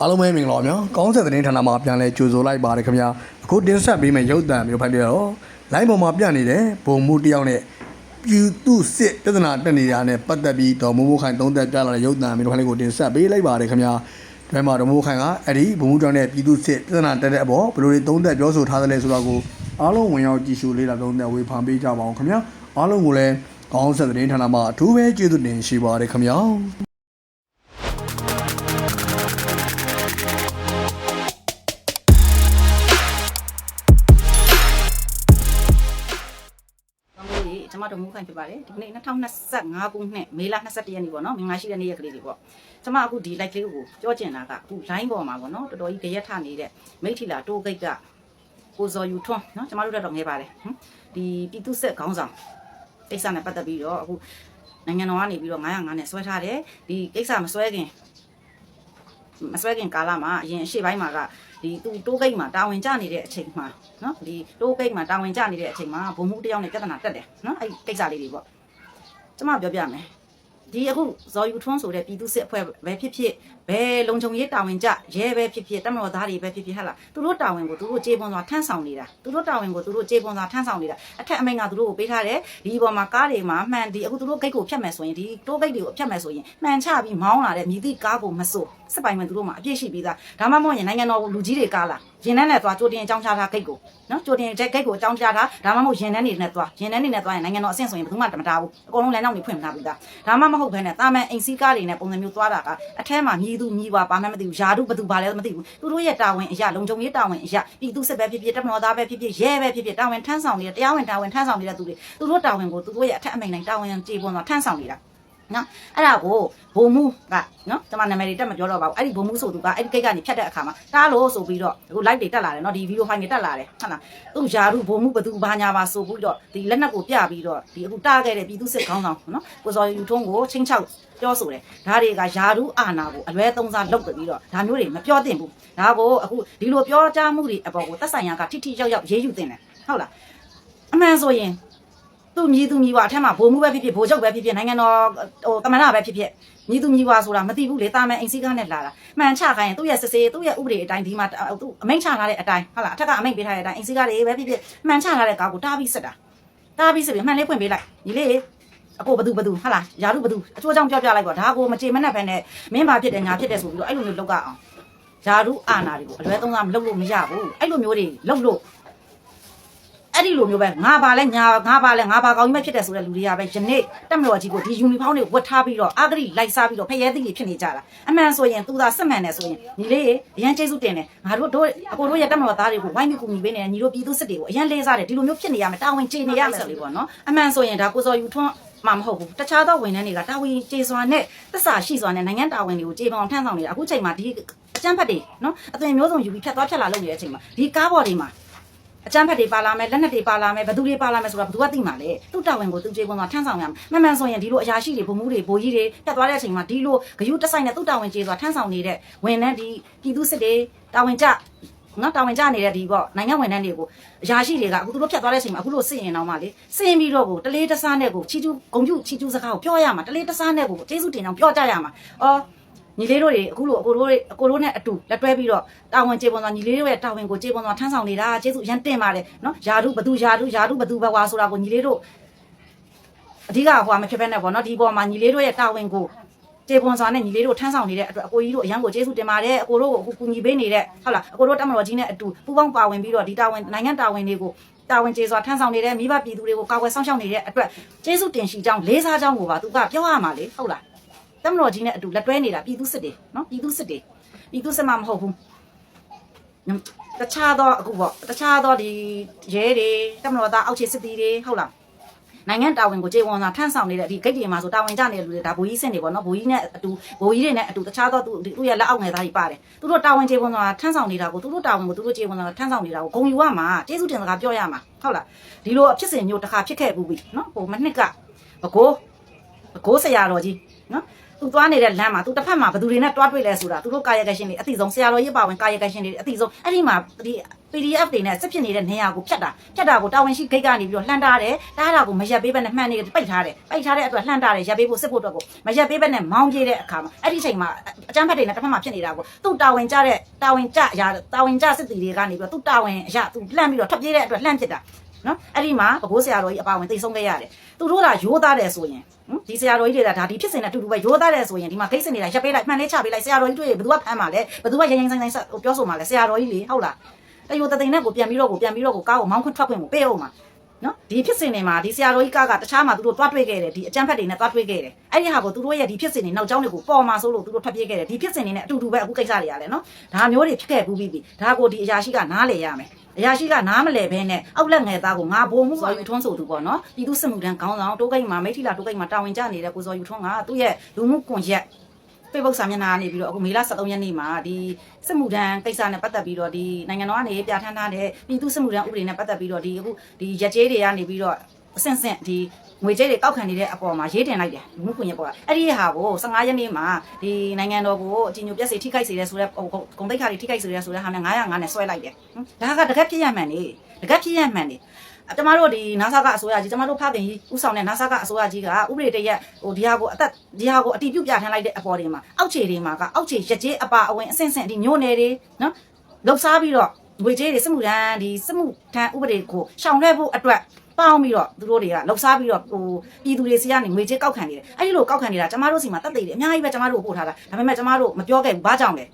အားလုံးပဲမင်္ဂလာပါများကောင်းဆက်သတင်းဌာနမှာပြန်လဲကြိုဆိုလိုက်ပါတယ်ခင်ဗျာအခုတင်ဆက်ပေးမယ့်ရုပ်သံမျိုးဖိုင်ပြတော့ line ပေါ်မှာပြနေတဲ့ဘုံမှုတစ်ယောက်နဲ့ပြည်သူစစ်ပြဿနာတက်နေတာနဲ့ပတ်သက်ပြီးတော်မိုးမိုးခိုင်သုံးသက်ပြလာတဲ့ရုပ်သံမျိုးဖိုင်လေးကိုတင်ဆက်ပေးလိုက်ပါတယ်ခင်ဗျာဒီမှာတော်မိုးခိုင်ကအဲ့ဒီဘုံမှုတောင်နဲ့ပြည်သူစစ်ပြဿနာတက်တဲ့အပေါ်ဘယ်လိုတွေသုံးသက်ပြောဆိုထားသလဲဆိုတော့ကိုအားလုံးဝင်ရောက်ကြည့်ရှုလေ့လာသုံးသက်ဝေဖန်ပေးကြပါအောင်ခင်ဗျာအားလုံးကိုလည်းကောင်းဆက်သတင်းဌာနမှာအထူးပဲကျေးဇူးတင်ရှိပါတယ်ခင်ဗျာ။ တို့မူခိုင်ဖြစ်ပါတယ်ဒီနေ့2025ခုနှစ်မေလ21ရက်နေ့ပေါ့နော်မင်္ဂလာရှိတဲ့နေ့ရက်ကလေးတွေပေါ့ကျွန်မအခုဒီ live လေးကိုပြောချင်တာကအခု line ပေါ်မှာပေါ့နော်တော်တော်ကြီးကြရက်ထနေတဲ့မိထီလာတိုးဂိတ်ကကိုဇော်ယူထွန်းနော်ကျွန်မတို့တက်တော့ငဲပါတယ်ဟင်ဒီပြည်သူစစ်ခေါင်းဆောင်ကိစ္စနဲ့ပတ်သက်ပြီးတော့အခုနိုင်ငံတော်ကနေပြီးတော့905နဲ့ဆွဲထားတယ်ဒီကိစ္စမဆွဲခင် မဆွဲခင်ကာလမှာအရင်အရှိပိုင်းမှာကဒီသူတိုးဂိတ်မှာတာဝန်ကျနေတဲ့အချိန်မှာနော်ဒီတိုးဂိတ်မှာတာဝန်ကျနေတဲ့အချိန်မှာဘုံမှုတစ်ယောက်နဲ့ပြဿနာတက်တယ်နော်အဲ့ဒီကိစ္စလေးတွေပေါ့ကျွန်မပြောပြမယ်ဒီအခုဇော်ယူထွန်းဆိုတဲ့ပြည်သူစစ်အဖွဲ့ပဲဖြစ်ဖြစ် ဘယ်လုံခြုံရေးတာဝန်ကျရဲပဲဖြစ်ဖြစ်တမတော်သားတွေပဲဖြစ်ဖြစ်ဟဲ့လားသူတို့တာဝန်ကိုသူတို့ကြေပွန်စွာထမ်းဆောင်နေတာသူတို့တာဝန်ကိုသူတို့ကြေပွန်စွာထမ်းဆောင်နေတာအထက်အမိန့်ကသူတို့ကိုပေးထားတယ်ဒီပေါ်မှာကားတွေမှာမှန်ဒီအခုသူတို့ဂိတ်ကိုဖြတ်မယ်ဆိုရင်ဒီတိုးဂိတ်တွေကိုဖြတ်မယ်ဆိုရင်မှန်ချပြီးမောင်းလာတဲ့မြည်သည့်ကားကိုမစိုးစစ်ပိုင်မဲ့သူတို့မှာအပြည့်ရှိပြီးသားဒါမှမဟုတ်ရင်နိုင်ငံတော်လူကြီးတွေကားလာရင်နှန်းနဲ့သွားကြိုတင်အကြောင်းချထားဂိတ်ကိုနော်ကြိုတင်တဲ့ဂိတ်ကိုအကြောင်းချထားဒါမှမဟုတ်ရင်နှန်းနေနဲ့သွားရင်နှန်းနေနဲ့သွားရင်နိုင်ငံတော်အဆင့်ဆိုရင်ဘယ်သူမှတမတာဘူးအကုန်လုံးလမ်းကြောင်းတွေဖွင့်မထားပြီးသားဒါမှမဟုတ်ဘဲနဲ့တာမန်အိမ်စီးကားတွေနဲ့ပုံစံမျိုးသွားတာကအထက်မှာမြည်သူမြည်ပါဘာမှမသိဘူးယာတုဘသူဘာလဲမသိဘူးသူတို့ရဲ့တာဝန်အရာလုံခြုံရေးတာဝန်အရာပြည်သူစစ်ပဲဖြစ်ဖြစ်တပ်မတော်သားပဲဖြစ်ဖြစ်ရဲပဲဖြစ်ဖြစ်တာဝန်ထမ်းဆောင်နေတဲ့တရားဝင်တာဝန်ထမ်းဆောင်နေတဲ့သူတွေသူတို့တာဝန်ကိုသူတို့ရဲ့အထက်အမိန့်တိုင်းတာဝန်ကြေပွန်စွာထမ်းဆောင်နေတာ နော်အဲ့ဒါကိုဘုံမှုကနော်ကျွန်မနာမည်တွေတက်မပြောတော့ပါဘူးအဲ့ဒီဘုံမှုဆိုသူကအဲ့ဒီကိတ်ကနေဖြတ်တဲ့အခါမှာတားလို့ဆိုပြီးတော့အခု live တွေတက်လာတယ်နော်ဒီ video file တွေတက်လာတယ်ဟုတ်လားသူယာရုဘုံမှုဘသူဘာညာပါဆိုပြီးတော့ဒီလက်နက်ကိုပြပြီးတော့ဒီအခုတားခဲ့တဲ့ပြည်သူစစ်ခေါင်းဆောင်နော်ကိုစော်ယူထုံးကိုချင်းချောက်ပြောဆိုတယ်ဒါတွေကယာရုအာနာကိုအလွဲသုံးစားလုပ်ပြီးတော့ဒါမျိုးတွေမပြောသင့်ဘူးဒါကိုအခုဒီလိုပြောကြားမှုတွေအပေါ်ကိုသက်ဆိုင်ရာကထိထိရောက်ရောက်ရေးယူတင်တယ်ဟုတ်လားအမှန်ဆိုရင် သူ့မြည်သူမြည်ဝါအထက်မှာဘိုလ်မှုပဲဖြစ်ဖြစ်ဘိုလ်ချုပ်ပဲဖြစ်ဖြစ်နိုင်ငံတော်ဟိုတမန်တော်ပဲဖြစ်ဖြစ်မြည်သူမြည်ဝါဆိုတာမသိဘူးလေတာမန်အိမ်စီးကားနဲ့လာတာမှန်ချခိုင်းရင်သူ့ရဲ့စစ်စေးသူ့ရဲ့ဥပဒေအတိုင်းဒီမှာသူအမိန့်ချထားတဲ့အတိုင်းဟုတ်လားအထက်ကအမိန့်ပေးထားတဲ့အတိုင်းအိမ်စီးကားတွေပဲဖြစ်ဖြစ်မှန်ချထားတဲ့ကားကိုတားပြီးစစ်တာတားပြီးစစ်ပြီးမှန်လေးဖွင့်ပေးလိုက်ဒီလေအကိုဘသူဘသူဟုတ်လားယာရုဘသူအချိုးချောင်းပြောပြလိုက်ပေါ့ဒါကိုမကြေမနဲ့ဖက်နဲ့မင်းဘာဖြစ်တယ်ညာဖြစ်တယ်ဆိုပြီးတော့အဲ့လိုမျိုးလောက်ကအောင်ယာရုအာနာတွေကိုအလွဲသုံးစားမလုပ်လို့မရဘူးအဲ့လိုမျိုးတွေလုပ်လို့ အဲ့ဒီလိုမျိုးပဲငါပါလဲငါငါပါလဲငါပါကောင်းကြီးမဖြစ်တယ်ဆိုတဲ့လူတွေကပဲယနေ့တက်မတော်ကြီးကိုဒီယူနီဖောင်းတွေဝတ်ထားပြီးတော့အာဂရိလိုက်စားပြီးတော့ဖရဲသိတွေဖြစ်နေကြတာအမှန်ဆိုရင်သူသာစစ်မှန်တယ်ဆိုရင်ညီလေးအရန်ကျေးဇူးတင်တယ်ငါတို့တို့အကိုတို့ရဲ့တက်မတော်သားတွေကိုဝိုင်းပြီးကူညီပေးနေတယ်ညီတို့ပြည်သူစစ်တွေကိုအရန်လေးစားတယ်ဒီလိုမျိုးဖြစ်နေရမယ်တာဝန်ကျေနေရမယ်ဆိုလေးပေါ့နော်အမှန်ဆိုရင်ဒါကိုစော်ယူထွန်းမှမဟုတ်ဘူးတခြားသောဝန်ထမ်းတွေကတာဝန်ကျေစွာနဲ့သစ္စာရှိစွာနဲ့နိုင်ငံတာဝန်တွေကိုကျေပေါအောင်ထမ်းဆောင်နေတာအခုချိန်မှာဒီအကျန်းဖက်တွေနော်အသွင်မျိုးစုံယူပြီးဖြတ်သွားဖြတ်လာလုပ်နေတဲ့အချိန်မှာဒီကားဘော်တွေမှာ အကျန်းဖက်တွေပါလာမယ်လက်နက်တွေပါလာမယ်ဘသူတွေပါလာမယ်ဆိုတာဘသူကသိမှာလဲသူ့တာဝန်ကိုသူကြေပွန်သွားထမ်းဆောင်ရမယ်မှန်မှန်ဆိုရင်ဒီလိုအရာရှိတွေဗိုလ်မှူးတွေဗိုလ်ကြီးတွေတက်သွားတဲ့အချိန်မှာဒီလိုဂယုတက်ဆိုင်နဲ့သူ့တာဝန်ကြေစွာထမ်းဆောင်နေတဲ့ဝန်ထမ်းဒီပြည်သူစစ်တွေတာဝန်ကျနော်တာဝန်ကျနေတဲ့ဒီပေါ့နိုင်ငံဝန်ထမ်းတွေကိုအရာရှိတွေကအခုသူတို့ဖြတ်သွားတဲ့အချိန်မှာအခုလိုစစ်ရင်တော့မှလေစစ်ရင်ပြီးတော့ကိုတလေးတစားနဲ့ကိုချီကျူးဂုံကျူးချီကျူးစကားကိုပြောရမှာတလေးတစားနဲ့ကိုကျေးဇူးတင်အောင်ပြောကြရမှာအော် ညီလေးတို့တွေအခုလိုအကိုတို့တွေအကိုတို့နဲ့အတူလက်တွဲပြီးတော့တာဝန်ကျေပွန်စွာညီလေးတို့ရဲ့တာဝန်ကိုကျေပွန်စွာထမ်းဆောင်နေတာကျေးဇူးအရန်တင်ပါတယ်နော်ယာရုဘသူယာရုယာရုဘသူဘဝဆိုတာကိုညီလေးတို့အဓိကဟိုမှာမဖြစ်ဘဲနဲ့ပေါ့နော်ဒီပေါ်မှာညီလေးတို့ရဲ့တာဝန်ကိုကျေပွန်စွာနဲ့ညီလေးတို့ထမ်းဆောင်နေတဲ့အတွက်အကိုကြီးတို့အရန်ကိုကျေးဇူးတင်ပါတယ်အကိုတို့ကိုအခုကူညီပေးနေတဲ့ဟုတ်လားအကိုတို့တက်မတော်ကြီးနဲ့အတူပူးပေါင်းပါဝင်ပြီးတော့ဒီတာဝန်နိုင်ငံတာဝန်တွေကိုတာဝန်ကျေစွာထမ်းဆောင်နေတဲ့မိဘပြည်သူတွေကိုကာကွယ်စောင့်ရှောက်နေတဲ့အတွက်ကျေးဇူးတင်ရှိကြောင်းလေးစားကြောင်းကိုပါသူကပြောရမှာလေဟုတ်လား တမတော်ကြီးနဲ့အတူလက်တွဲနေတာပြည်သူစစ်တွေနော်ပြည်သူစစ်တွေပြည်သူစစ်မှမဟုတ်ဘူးတခြားသောအခုပေါ့တခြားသောဒီရဲတွေတမတော်သားအောက်ခြေစစ်သည်တွေဟုတ်လားနိုင်ငံတာဝန်ကိုကြေဝန်စာထမ်းဆောင်နေတဲ့ဒီဂိတ်တွေမှာဆိုတာဝန်ကျနေတဲ့လူတွေဒါဘိုးကြီးစင်တွေပေါ့နော်ဘိုးကြီးနဲ့အတူဘိုးကြီးတွေနဲ့အတူတခြားသောသူသူရဲ့လက်အောက်ငယ်သားတွေပါတယ်သူတို့တာဝန်ကြေဝန်စာထမ်းဆောင်နေတာကိုသူတို့တာဝန်ကိုသူတို့ကြေဝန်စာထမ်းဆောင်နေတာကိုဂုံယူရမှာကျေးဇူးတင်စကားပြောရမှာဟုတ်လားဒီလိုအဖြစ်စဉ်မျိုးတစ်ခါဖြစ်ခဲ့ဘူးပြီနော်ဟိုမနှစ်ကဘကိုးဘကိုးဆရာတော်ကြီးနော် သူသွားနေတဲ့လမ်းမှာသူတစ်ဖက်မှာဘယ်သူတွေနဲ့တွားတွေ့လဲဆိုတာသူတို့ကာယကရှင်တွေအတိဆုံးဆရာတော်ကြီးပါဝင်ကာယကရှင်တွေအတိဆုံးအဲ့ဒီမှာဒီ PDF တွေနဲ့စစ်ဖြစ်နေတဲ့နေရာကိုဖြတ်တာဖြတ်တာကိုတာဝန်ရှိဂိတ်ကနေပြီးတော့လှန်တာတယ်တားတာကိုမရက်ပေးဘဲနဲ့မှန်နေပိတ်ထားတယ်ပိတ်ထားတဲ့အတွက်လှန်တာတယ်ရက်ပေးဖို့စစ်ဖို့အတွက်ကိုမရက်ပေးဘဲနဲ့မောင်းပြေးတဲ့အခါမှာအဲ့ဒီချိန်မှာအကျန်းဖက်တွေနဲ့တစ်ဖက်မှာဖြစ်နေတာကိုသူ့တာဝန်ကြတဲ့တာဝန်ကြအရာတာဝန်ကြစစ်တီတွေကနေပြီးတော့သူ့တာဝန်အရာသူလှန်ပြီးတော့ထွက်ပြေးတဲ့အတွက်လှန်ဖြစ်တာ နော်အဲ့ဒီမှာဘကိုးဆရာတော်ကြီးအပါဝင်သိဆုံးခဲ့ရတယ်သူတို့ကရိုးသားတယ်ဆိုရင်ဟမ်ဒီဆရာတော်ကြီးတွေကဒါဒီဖြစ်စဉ်နဲ့အတူတူပဲရိုးသားတယ်ဆိုရင်ဒီမှာဂိတ်စင်နေတာရပ်ပေးလိုက်မှန်လေးချပေးလိုက်ဆရာတော်ကြီးတွေ့ရင်ဘယ်သူကဖမ်းမှာလဲဘယ်သူကရင်ရင်ဆိုင်ဆိုင်ဆက်ပြောဆိုမှာလဲဆရာတော်ကြီးလေဟုတ်လားတယိုတသိန်းနဲ့ကိုပြန်ပြီးတော့ကိုပြန်ပြီးတော့ကိုကားကိုမောင်းခွန်းထွက်ခွင့်ကိုပေးအောင်မှာနော်ဒီဖြစ်စဉ်တွေမှာဒီဆရာတော်ကြီးကားကတခြားမှာသူတို့တွားတွေ့ခဲ့တယ်ဒီအကြမ်းဖက်တွေနဲ့တွားတွေ့ခဲ့တယ်အဲ့ဒီဟာကိုသူတို့ရဲ့ဒီဖြစ်စဉ်တွေနောက်ကျောင်းတွေကိုပေါ်မှာဆိုလို့သူတို့ထွက်ပြေးခဲ့တယ်ဒီဖြစ်စဉ်တွေနဲ့အတူတူပဲအခုကိစ္စတွေရတယ်နော်ဒါမျိုးတွေဖြစ်ခဲ့ဘူးပြီးပြီဒါကိုဒီအရာရှိကနားလေရမယ် အရာရှိကနားမလဲဘဲနဲ့အောက်လက်ငယ်သားကိုငါဘုံမှုဆိုယူထွန်းဆိုသူပေါ့နော်ပြည်သူစစ်မှုထမ်းခေါင်းဆောင်တိုးကိတ်မှာမိထီလာတိုးကိတ်မှာတာဝန်ကျနေတဲ့ကိုစောယူထွန်းကသူ့ရဲ့လူမှုကွန်ရက် Facebook စာမျက်နှာကနေပြီးတော့အခုမေလ23ရက်နေ့မှာဒီစစ်မှုထမ်းကိစ္စနဲ့ပတ်သက်ပြီးတော့ဒီနိုင်ငံတော်ကနေပြဋ္ဌာန်းထားတဲ့ပြည်သူစစ်မှုထမ်းဥပဒေနဲ့ပတ်သက်ပြီးတော့ဒီအခုဒီရက်ကျေးတွေကနေပြီးတော့ အဆင့်ဆင့်ဒီငွေကြေးတွေကောက်ခံနေတဲ့အပေါ်မှာရေးတင်လိုက်တယ်လူမှုကွန်ရက်ပေါ်ကအဲ့ဒီဟာကို15ရက်နေ့မှာဒီနိုင်ငံတော်ကိုအကြီးညိုပြက်စီထိခိုက်စေတဲ့ဆိုတဲ့ဂုံတိတ်ခါတွေထိခိုက်စေတဲ့ဆိုတဲ့ဟာနဲ့905နဲ့ဆွဲလိုက်တယ်ဒါကတကက်ဖြစ်ရမှန်နေတကက်ဖြစ်ရမှန်နေကျမတို့ဒီ NASA ကအစိုးရကြီးကျမတို့ဖခင်ကြီးဥဆောင်တဲ့ NASA ကအစိုးရကြီးကဥပဒေတရက်ဟိုဒီဟာကိုအသက်ဒီဟာကိုအတိပြုပြထမ်းလိုက်တဲ့အပေါ်တွေမှာအောက်ခြေတွေမှာကအောက်ခြေရကြေးအပါအဝင်အဆင့်ဆင့်ဒီညို့နယ်တွေနော်လှုပ်ရှားပြီးတော့ငွေကြေးတွေစစ်မှုထမ်းဒီစစ်မှုထမ်းဥပဒေကိုရှောင်လွှဲဖို့အတွက် ပေါင်းပြီးတော့သူတို့တွေကလှုပ်ရှားပြီးတော့ဟိုပြည်သူတွေစီကနေငွေကြေးကောက်ခံနေတယ်အဲ့ဒီလိုကောက်ခံနေတာကျမတို့စီမှာတက်သေးတယ်အများကြီးပဲကျမတို့ကိုပို့ထားတာဒါပေမဲ့ကျမတို့မပြောခဲ့ဘူးဘာကြောင့်လဲ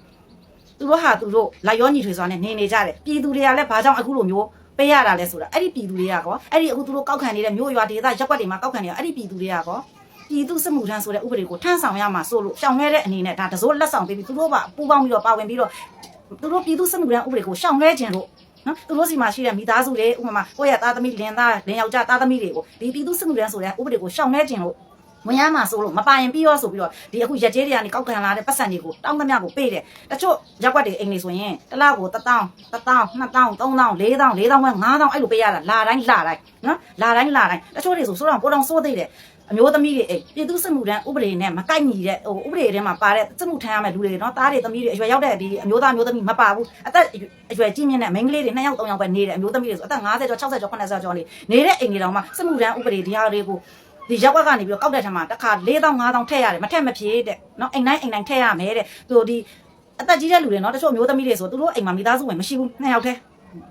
သူတို့ဟာသူတို့လိုက်ရောညီထွေစွာနဲ့နေနေကြတယ်ပြည်သူတွေကလည်းဘာကြောင့်အခုလိုမျိုးပေးရတာလဲဆိုတာအဲ့ဒီပြည်သူတွေကကောအဲ့ဒီအခုသူတို့ကောက်ခံနေတဲ့မြို့ရွာဒေသရက်ွက်တွေမှာကောက်ခံနေတာအဲ့ဒီပြည်သူတွေကကောပြည်သူစစ်မှုထမ်းဆိုတဲ့ဥပဒေကိုထမ်းဆောင်ရမှာဆိုလို့ရှောင်ခဲ့တဲ့အနေနဲ့ဒါတစိုးလက်ဆောင်ပေးပြီးသူတို့ကပူးပေါင်းပြီးတော့ပါဝင်ပြီးတော့သူတို့ပြည်သူစစ်မှုထမ်းဥပဒေကိုရှောင်လွှဲခြင်းလို့ နော်သူတို့စီမှာရှိတဲ့မိသားစုတွေဥပမာကိုယ့်ရဲ့သားသမီးလင်သားလင်ယောက်ျားသားသမီးတွေကိုဒီပြည်သူစစ်မှုထမ်းဆိုတဲ့ဥပဒေကိုရှောင်လွှဲခြင်းလို့ဝင်ရမှာဆိုလို့မပိုင်ပြီးရောဆိုပြီးတော့ဒီအခုရက်ကျေးတွေကနေကောက်ခံလာတဲ့ပတ်စံတွေကိုတောင်းသမျှကိုပေးတယ်တချို့ရက်ွက်တွေအိမ်နေဆိုရင်တစ်လကို1000 1000 2000 3000 4000 4000ပဲ5000အဲ့လိုပေးရတာလာတိုင်းလာတိုင်းနော်လာတိုင်းလာတိုင်းတချို့တွေဆိုဆိုတော့ပိုတော့စိုးသေးတယ် အမျိုးသမီးတွေအိမ်ပြည်သူစစ်မှုထမ်းဥပဒေနဲ့မကိုက်ညီတဲ့ဟိုဥပဒေထဲမှာပါတဲ့စစ်မှုထမ်းရမယ့်လူတွေနော်သားတွေသမီးတွေအရွယ်ရောက်တဲ့ဒီအမျိုးသားအမျိုးသမီးမပါဘူးအသက်အရွယ်ကြီးမြင့်တဲ့မိန်းကလေးတွေ2ယောက်3ယောက်ပဲနေတယ်အမျိုးသမီးတွေဆိုအသက်50ကျော်60ကျော်80ကျော်နေနေတဲ့အိမ်တွေတောင်မှစစ်မှုထမ်းဥပဒေဒီဟာတွေကိုဒီရက်ွက်ကနေပြီးတော့ကောက်တဲ့ထက်မှာတစ်ခါ4000 5000ထည့်ရတယ်မထက်မဖြေတဲ့နော်အိမ်တိုင်းအိမ်တိုင်းထည့်ရမယ်တဲ့သူဒီအသက်ကြီးတဲ့လူတွေနော်တချို့အမျိုးသမီးတွေဆိုသူတို့အိမ်မှာမိသားစုဝင်မရှိဘူး2ယောက်တည်း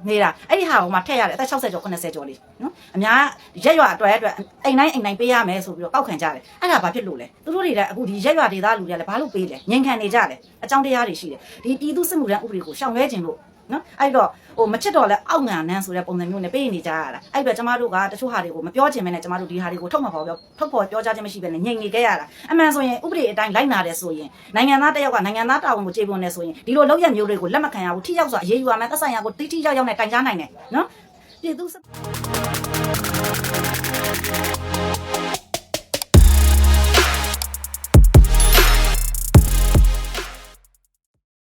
နေတာအဲ့ဒီဟာဟိုမှာထည့်ရတယ်အသက်60ကျော်80ကျော်လေးနော်အများရက်ရွာအတွက်အတွက်အိမ်တိုင်းအိမ်တိုင်းပေးရမယ်ဆိုပြီးတော့ကောက်ခံကြတယ်အဲ့ဒါဘာဖြစ်လို့လဲသူတို့တွေကအခုဒီရက်ရွာဒေသလူတွေကလည်းဘာလို့ပေးလဲငင်ခံနေကြတယ်အကြောင်းတရားတွေရှိတယ်ဒီပြည်သူစစ်မှုထမ်းဥပဒေကိုရှောင်ရဲခြင်းလို့ နော်အဲ့တော့ဟိုမချစ်တော့လဲအောက်ငံနန်းဆိုတဲ့ပုံစံမျိုးနဲ့ပေးနေကြရတာအဲ့တော့ကျမတို့ကတချို့ဟာတွေကိုမပြောချင်မဲနဲ့ကျမတို့ဒီဟာတွေကိုထုတ်မဖော်ပြောထုတ်ဖော်ပြောကြခြင်းမရှိဘဲနဲ့ညှိနေခဲ့ရတာအမှန်ဆိုရင်ဥပဒေအတိုင်းလိုက်နာတယ်ဆိုရင်နိုင်ငံသားတစ်ယောက်ကနိုင်ငံသားတာဝန်ကိုကျေပွန်နေဆိုရင်ဒီလိုလောက်ရမျိုးတွေကိုလက်မခံရဘူးထိရောက်စွာအရေးယူရမယ်သက်ဆိုင်ရာကိုတိတိကျကျနဲ့တိုင်ကြားနိုင်တယ်နော်ပြည်သူစစ်